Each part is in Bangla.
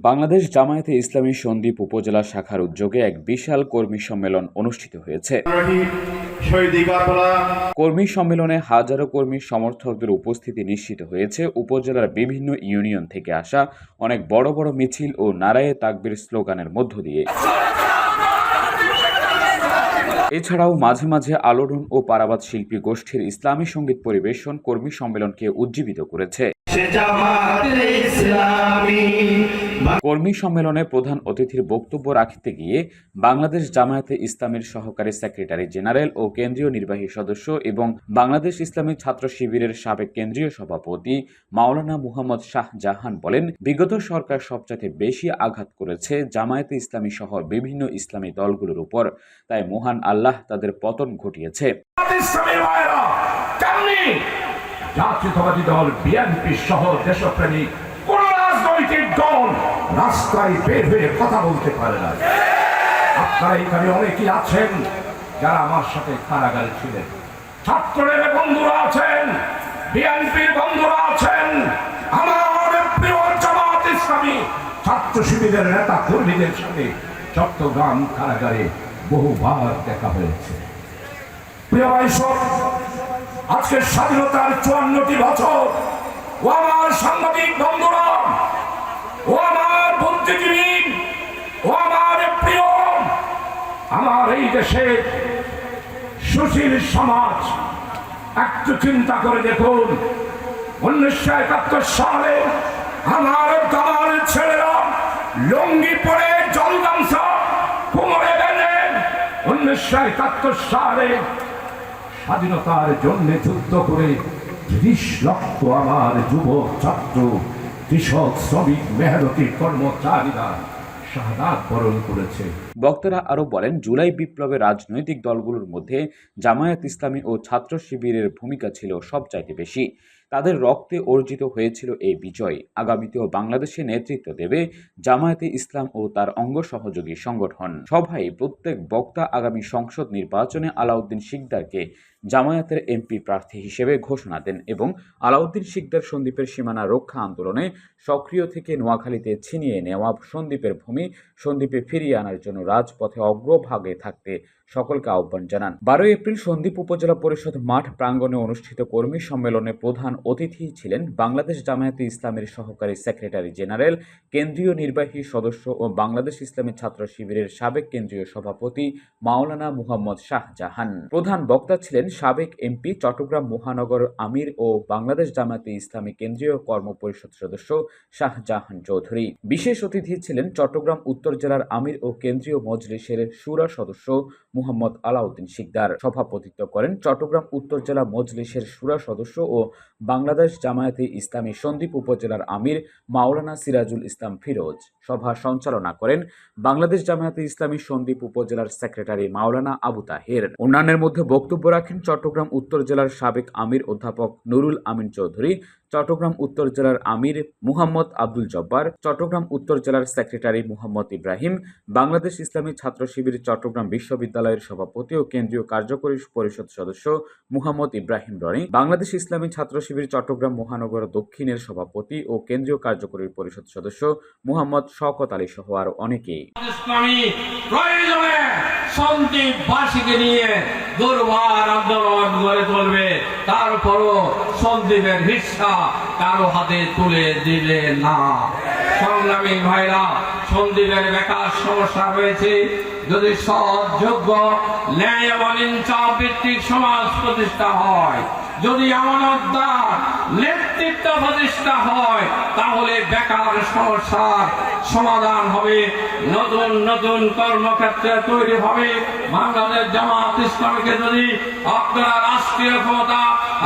বাংলাদেশ জামায়াতে ইসলামী সন্দ্বীপ উপজেলা শাখার উদ্যোগে এক বিশাল কর্মী সম্মেলন অনুষ্ঠিত হয়েছে। কর্মী সম্মেলনে হাজারো কর্মী সমর্থকদের উপস্থিতি নিশ্চিত হয়েছে। উপজেলার বিভিন্ন ইউনিয়ন থেকে আসা অনেক বড় বড় মিছিল ও নারায়ে তাকবির স্লোগানের মধ্য দিয়ে। এছাড়াও মাঝে মাঝে আলোড়ন ও পারাবাদ শিল্পী গোষ্ঠীর ইসলামী সংগীত পরিবেশন কর্মী সম্মেলনকে উজ্জীবিত করেছে। কর্মী সম্মেলনে প্রধান অতিথির বক্তব্য রাখতে গিয়ে বাংলাদেশ জামায়াতে ইসলামের সহকারী সেক্রেটারি জেনারেল ও কেন্দ্রীয় নির্বাহী সদস্য এবং বাংলাদেশ ইসলামী ছাত্র শিবিরের সাবেক কেন্দ্রীয় সভাপতি মাওলানা মুহাম্মদ শাহ জাহান বলেন, বিগত সরকার সবচেয়ে বেশি আঘাত করেছে জামায়াতে ইসলামী সহ বিভিন্ন ইসলামী দলগুলোর উপর। তাই মহান আল্লাহ তাদের পতন ঘটিয়েছে। জাতীয়তাবাদী দল, বিএনপি সহ দেশপ্রেমিক কোন রাজনৈতিক দল রাস্তায় বের হয়ে কথা বলতে পারে না। আপনারা এখানে অনেকেই আছেন যারা আমার সাথে কারাগারে ছিলেন। ছাত্রের বন্ধুরা আছেন, বিএনপির বন্ধুরা আছেন, আমার প্রিয় জামাত ইসলামী ছাত্র শিবিরের নেতা কর্মীদের সাথে চট্টগ্রাম কারাগারে বহুবার দেখা হয়েছে। প্রিয় ভাইসব আজকে স্বাধীনতার চুয়ান্নটি বছর ও আমার সাংবাদিক বন্ধুরা এই দেশে সুশীল সমাজ একটু চিন্তা করে দেখুন। উনিশশো একাত্তর সালে আমার দামাল ছেলেরা লুঙ্গি পরে জল গামছা কোমরে উনিশশো একাত্তর সালে স্বাধীনতার জন্য যুদ্ধ করে ত্রিশ লক্ষ আমার যুবক ছাত্র, কৃষক, শ্রমিক, মেহনতি, কর্মচারীরা বক্তারা আরও বলেন, জুলাই বিপ্লবে রাজনৈতিক দলগুলোর মধ্যে জামায়াত ইসলামী ও ছাত্র শিবিরের ভূমিকা ছিল সবচাইতে বেশি। তাদের রক্তে অর্জিত হয়েছিল এই বিজয়। আগামীতেও বাংলাদেশে নেতৃত্ব দেবে জামায়াতে ইসলাম ও তার অঙ্গ সহযোগী সংগঠন। সভায় প্রত্যেক বক্তা আগামী সংসদ নির্বাচনে আলাউদ্দিন শিকদারকে জামায়াতের এমপি প্রার্থী হিসেবে ঘোষণা দেন এবং আলাউদ্দিন শিকদার সন্দ্বীপের সীমানা রক্ষা আন্দোলনে সক্রিয় থেকে নোয়াখালীতে ছিনিয়ে নেওয়া সন্দ্বীপের ভূমি সন্দ্বীপে ফিরিয়ে আনার জন্য রাজপথে অগ্রভাগে থাকতে সকলকে আহ্বান জানান। বারোই এপ্রিল সন্দ্বীপ উপজেলা পরিষদ মাঠ প্রাঙ্গণে অনুষ্ঠিত কর্মী সম্মেলনে প্রধান অতিথি ছিলেন বাংলাদেশ জামায়াতে ইসলামের সহকারী সেক্রেটারি জেনারেল, কেন্দ্রীয় নির্বাহী সদস্য ও বাংলাদেশ ইসলামী ছাত্র শিবিরের সাবেক কেন্দ্রীয় সভাপতি মাওলানা মুহাম্মদ শাহজাহান। প্রধান বক্তা ছিলেন সাবেক এমপি চট্টগ্রাম মহানগর আমির ও বাংলাদেশ জামাতে ইসলামী কেন্দ্রীয় কর্মপরিষদ সদস্য শাহজাহান চৌধুরী। বিশেষ অতিথি ছিলেন চট্টগ্রাম উত্তর জেলার আমির ও কেন্দ্রীয় মজলিসের সুরা সদস্য মুহাম্মদ আলাউদ্দিন শিকদার সভাপতিত্ব করেন। চট্টগ্রাম উত্তর জেলা মজলিসের সুরা সদস্য ও বাংলাদেশ জামায়াতে ইসলামী সন্দ্বীপ উপজেলার আমির মাওলানা সিরাজুল ইসলাম ফিরোজ সভা সঞ্চালনা করেন। বাংলাদেশ জামায়াতে ইসলামী সন্দ্বীপ উপজেলার সেক্রেটারি মাওলানা আবু তাহের। অন্যান্যের মধ্যে বক্তব্য রাখেন চট্টগ্রাম উত্তর জেলার সাবেক আমির অধ্যাপক নুরুল আমিন চৌধুরী। চট্টগ্রাম উত্তর জেলার আমির মুহাম্মদ আব্দুল জব্বার, চট্টগ্রাম উত্তর জেলার সেক্রেটারি মুহাম্মদ ইব্রাহিম, বাংলাদেশ ইসলামী ছাত্র শিবির চট্টগ্রাম বিশ্ববিদ্যালয়ের সভাপতি ও কেন্দ্রীয় কার্যকরী পরিষদ সদস্য মুহাম্মদ ইব্রাহিম রনি, বাংলাদেশ ইসলামী ছাত্র শিবির চট্টগ্রাম মহানগর দক্ষিণের সভাপতি ও কেন্দ্রীয় কার্যকরী পরিষদ সদস্য মুহাম্মদ শওকত আলী সহ আরও অনেকেই নিয়ে আন্দোলন গড়ে তুলবে। তারপরও সন্দীপের হিসা কারও হাতে তুলে দিলে না। সংগ্রামী ভাইরা সন্দীপের বেকার সমস্যা রয়েছে। যদি সৎ, যোগ্য ন্যায় এবং ইনসাফ ভিত্তিক সমাজ প্রতিষ্ঠা হয় যদি আমানতদার নেতৃত্ব প্রতিষ্ঠা হয়, তাহলে বেকার সমস্যার সমাধান হবে। নতুন নতুন কর্মক্ষেত্রে তৈরি হবে। বাংলাদেশ জামাত ইসলামকে যদি আপনারা রাষ্ট্রীয় ক্ষমতা,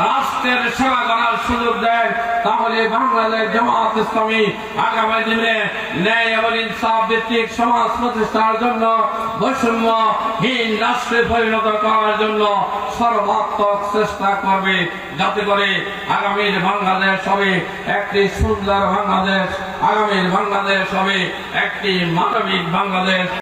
রাষ্ট্রের সেবা করার সুযোগ দেন, তাহলে বাংলাদেশ জামাত ইসলামী আগামী দিনে ন্যায় এবং ইনসাফ ভিত্তিক সমাজ প্রতিষ্ঠার জন্য বৈষম্যহীন রাষ্ট্রে পরিণত করার জন্য সর্বাত্মক চেষ্টা করবে। যাতে করে আগামীর বাংলাদেশ হবে একটি সুন্দর বাংলাদেশ আগামীর বাংলাদেশ হবে একটি মানবিক বাংলাদেশ।